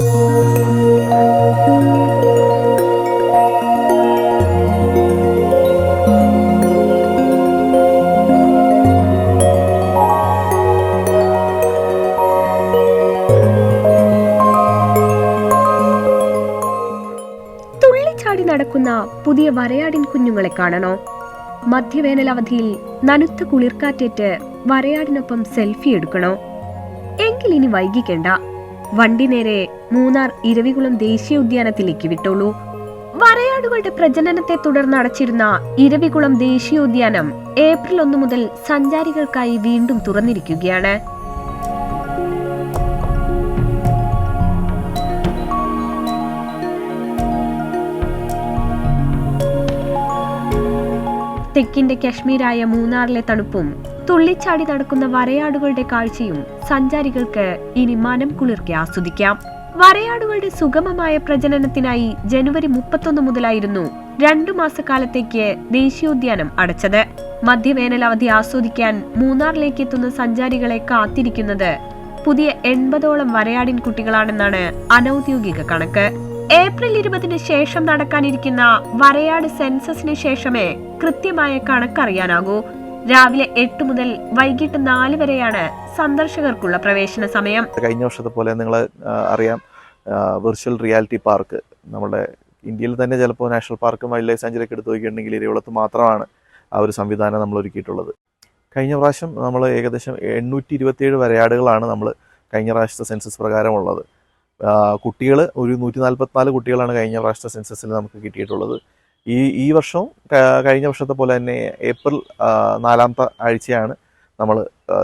തുള്ളിച്ചാടി നടക്കുന്ന പുതിയ വരയാടിൻ കുഞ്ഞുങ്ങളെ കാണണോ? മധ്യവേനൽ അവധിയിൽ നനുത്ത കുളിർക്കാറ്റേറ്റ് വരയാടിനൊപ്പം സെൽഫി എടുക്കണോ? എങ്കിൽ ഇനി വൈകിക്കണ്ട. വണ്ടി നേരെ മൂന്നാർ ഇരവികുളം ദേശീയ ഉദ്യാനത്തിലേക്ക് വിട്ടോളൂ. വരയാടുകളുടെ പ്രജനനത്തെ തുടർന്ന് അടച്ചിരുന്ന ഇരവികുളം ദേശീയോദ്യാനം ഏപ്രിൽ ഒന്ന് മുതൽ സഞ്ചാരികൾക്കായി വീണ്ടും തുറന്നിരിക്കുകയാണ്. തെക്കിന്റെ കശ്മീരായ മൂന്നാറിലെ തണുപ്പും തുള്ളിച്ചാടി നടക്കുന്ന വരയാടുകളുടെ കാഴ്ചയും സഞ്ചാരികൾക്ക് ഇനി മനം കുളിർക്കെ ആസ്വദിക്കാം. വരയാടുകളുടെ സുഗമമായ പ്രജനനത്തിനായി ജനുവരി മുപ്പത്തൊന്ന് മുതലായിരുന്നു രണ്ടു മാസക്കാലത്തേക്ക് ദേശീയോദ്യാനം അടച്ചത്. മധ്യവേനൽ അവധി ആസ്വദിക്കാൻ മൂന്നാറിലേക്ക് എത്തുന്ന സഞ്ചാരികളെ കാത്തിരിക്കുന്നത് പുതിയ എൺപതോളം വരയാടിൻ കുട്ടികളാണെന്നാണ് അനൌദ്യോഗിക കണക്ക്. ഏപ്രിൽ ഇരുപതിന് ശേഷം നടക്കാനിരിക്കുന്ന വരയാട് സെൻസസിന് ശേഷമേ കൃത്യമായ കണക്കറിയാനാകൂ. രാവിലെ എട്ട് മുതൽ വൈകിട്ട് നാല് വരെയാണ് സന്ദർശകർക്കുള്ള പ്രവേശന സമയം. കഴിഞ്ഞ വർഷത്തെ പോലെ നിങ്ങൾ അറിയാം. വിർച്വൽ റിയാലിറ്റി പാർക്ക് നമ്മുടെ ഇന്ത്യയിൽ തന്നെ ചിലപ്പോൾ നാഷണൽ പാർക്കും വൈൽഡ് ലൈഫ് സാഞ്ചുറി ഒക്കെ എടുത്ത് നോക്കിയിട്ടുണ്ടെങ്കിൽ ഇരവിളത്ത് മാത്രമാണ് ആ ഒരു സംവിധാനം നമ്മൾ ഒരുക്കിയിട്ടുള്ളത്. കഴിഞ്ഞ പ്രാവശ്യം നമ്മൾ ഏകദേശം എണ്ണൂറ്റി ഇരുപത്തിയേഴ് വരയാടുകളാണ് നമ്മൾ കഴിഞ്ഞ പ്രാവശ്യത്തെ സെൻസസ് പ്രകാരമുള്ളത്. കുട്ടികൾ ഒരു നൂറ്റി നാൽപ്പത്തിനാല് കുട്ടികളാണ് കഴിഞ്ഞ പ്രാവശ്യത്തെ സെൻസസിൽ നമുക്ക് കിട്ടിയിട്ടുള്ളത്. ഈ ഈ വർഷവും കഴിഞ്ഞ വർഷത്തെ പോലെ തന്നെ ഏപ്രിൽ നാലാമത്തെ ആഴ്ചയാണ് നമ്മൾ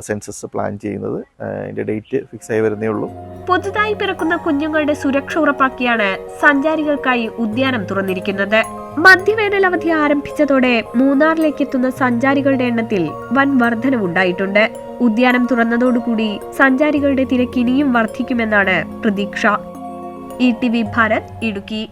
സെൻസസ് പ്ലാൻ ചെയ്യുന്നത്. അതിന്റെ ഡേറ്റ് ഫിക്സ് ആയി വരുന്നേ ഉള്ളൂ. പുതുതായി പിറക്കുന്ന കുഞ്ഞുങ്ങളുടെ സുരക്ഷ ഉറപ്പാക്കിയാണ് സഞ്ചാരികൾക്കായി ഉദ്യാനം തുറന്നിരിക്കുന്നത്. മധ്യവേനൽ അവധി ആരംഭിച്ചതോടെ മൂന്നാറിലേക്ക് എത്തുന്ന സഞ്ചാരികളുടെ എണ്ണത്തിൽ വൻ വർധനവുണ്ടായിട്ടുണ്ട് ഉദ്യാനം തുറന്നതോടുകൂടി സഞ്ചാരികളുടെ തിരക്ക് ഇനിയും വർദ്ധിക്കുമെന്നാണ് പ്രതീക്ഷ. E T V Bharat Idukki.